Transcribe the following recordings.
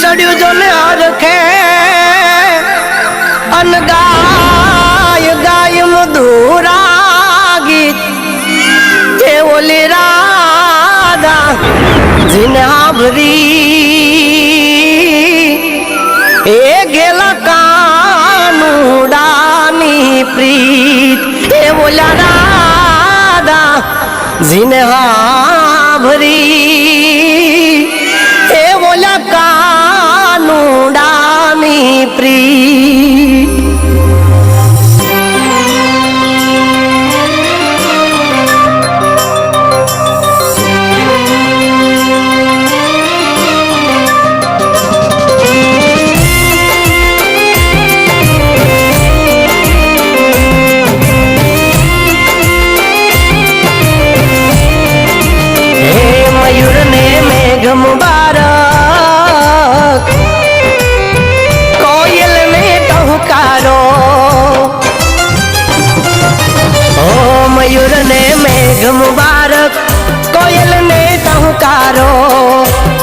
ચડ્યું જો ને હરખે અન ગાય ગાય મધુરા ગીત એ ઓલી રાધા, જીને આભરી એ ગેલા કાનુડાની પ્રીત. એ ઓલા રાધા, જીને હાભરી એ ઓલા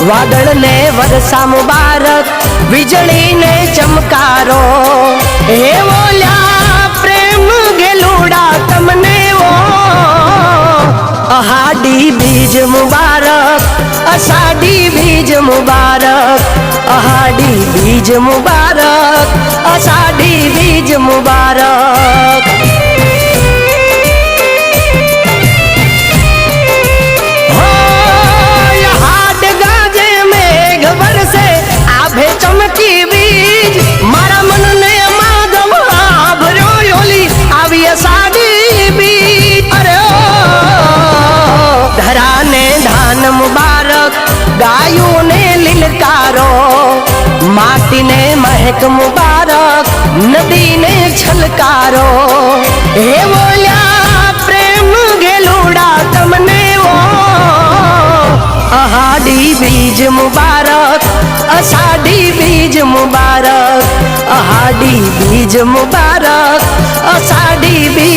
વાદળ ને વરસા મુબારક વીજળી ને ચમકારો. હે બોલ્યા, પ્રેમ ગેલુડા તમને ઓ અહાડી બીજ મુબારક, અષાઢી બીજ મુબારક, અહાડી બીજ મુબારક, અષાઢી બીજ મુબારક. માટીને મહેક મુબારક નદીને છલકારો હે બોલ્યા પ્રેમ ગેલુડા તમને ઓ અહાડી બીજ મુબારક અષાઢી બીજ મુબારક અહાડી બીજ મુબારક અષાઢી બીજ મુબારક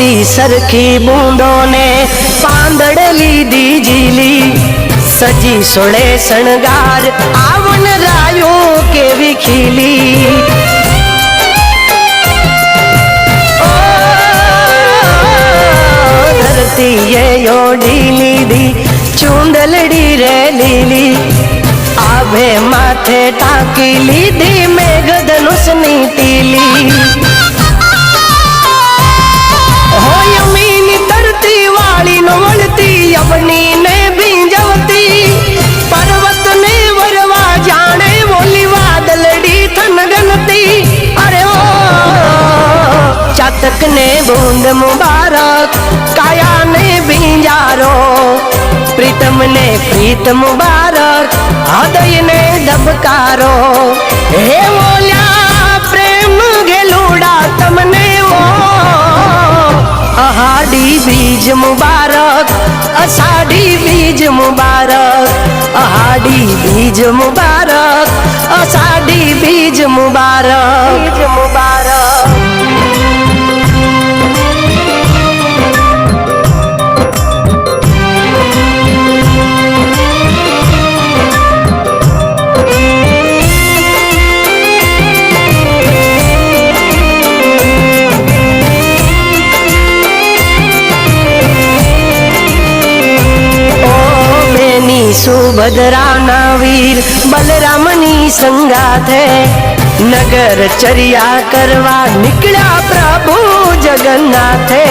मोती सरखी बूंदों ने पांदड़ ली दी जीली सजी सोड़े सनगार आवन रायों के भी खिली। धरती ये यो डीली दी, चूंदलड़ी रे लीली। आभे माथे टाकी ली दी, मेघ धनुष नी टीली। ને પ્રીત મુબારક હૃદય ને ધબકારો. હે બોલ્યા પ્રેમ ગેલુડા તમને ઓ. અહાડી બીજ મુબારક, અષાઢી બીજ મુબારક, અહાડી બીજ મુબારક, અષાઢી બીજ મુબારક બીજ મુબારક. સુભદ્રાના વીર બલરામની સંગાથે નગર ચર્યા કરવા નીકળ્યા પ્રભુ જગન્નાથે.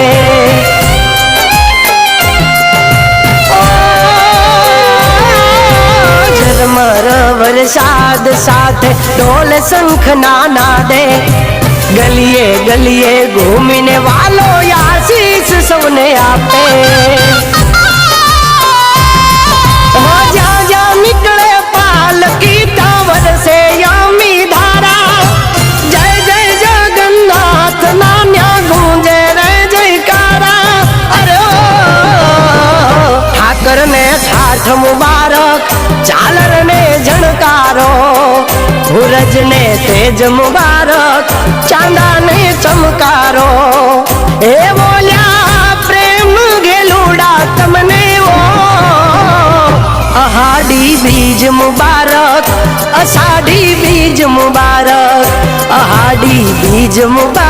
ઝરમર વરસાદ સાથે ઢોલ શંખ ના નાદે ગલીએ ગલીએ ઘૂમીને વાલો આશીષ સૌને આપે. પાઠ મુબારક ચાલર ને જણકારો સૂરજ ને તેજ મુબારક ચાંદા ને ચમકારો. એ બોલ્યા, પ્રેમ ગેલુડા તમને ઓ અહાડી બીજ મુબારક, અષાઢી બીજ મુબારક, અહાડી બીજ મુબારક.